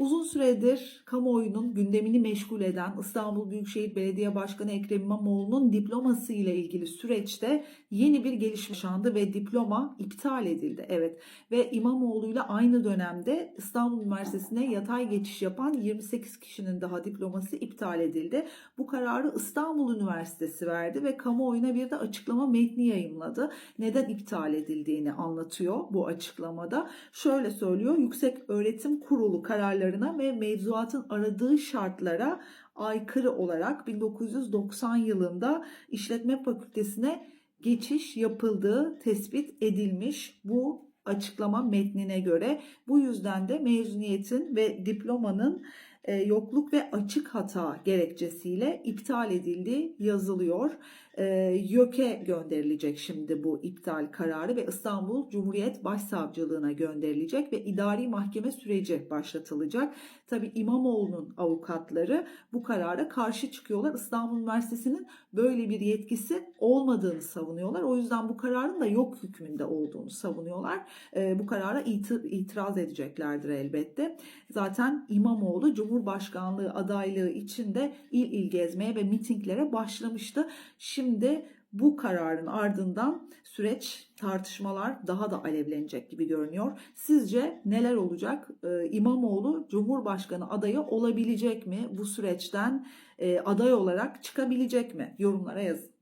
Uzun süredir kamuoyunun gündemini meşgul eden İstanbul Büyükşehir Belediye Başkanı Ekrem İmamoğlu'nun diploması ile ilgili süreçte yeni bir gelişme yaşandı ve diploma iptal edildi. Evet ve İmamoğlu ile aynı dönemde İstanbul Üniversitesi'ne yatay geçiş yapan 28 kişinin daha diploması iptal edildi. Bu kararı İstanbul Üniversitesi verdi ve kamuoyuna bir de açıklama metni yayımladı. Neden iptal edildiğini anlatıyor bu açıklamada. Şöyle söylüyor. Yüksek Öğretim Kurulu kararlarına ve mevzuatın aradığı şartlara aykırı olarak 1990 yılında İşletme Fakültesine geçiş yapıldığı tespit edilmiş bu açıklama metnine göre. Bu yüzden de mezuniyetin ve diplomanın e, yokluk ve açık hata gerekçesiyle iptal edildiği yazılıyor. E, YÖK'e gönderilecek şimdi bu iptal kararı ve İstanbul Cumhuriyet Başsavcılığına gönderilecek ve idari mahkeme süreci başlatılacak. Tabi İmamoğlu'nun avukatları bu karara karşı çıkıyorlar. İstanbul Üniversitesi'nin böyle bir yetkisi olmadığını savunuyorlar. O yüzden bu kararın da yok hükmünde olduğunu savunuyorlar. E, bu karara iti- itiraz edeceklerdir elbette. Zaten İmamoğlu Cumhurbaşkanlığı adaylığı için de il il gezmeye ve mitinglere başlamıştı. Şimdi bu kararın ardından süreç, tartışmalar daha da alevlenecek gibi görünüyor. Sizce neler olacak? Ee, İmamoğlu Cumhurbaşkanı adayı olabilecek mi? Bu süreçten e, aday olarak çıkabilecek mi? Yorumlara yazın.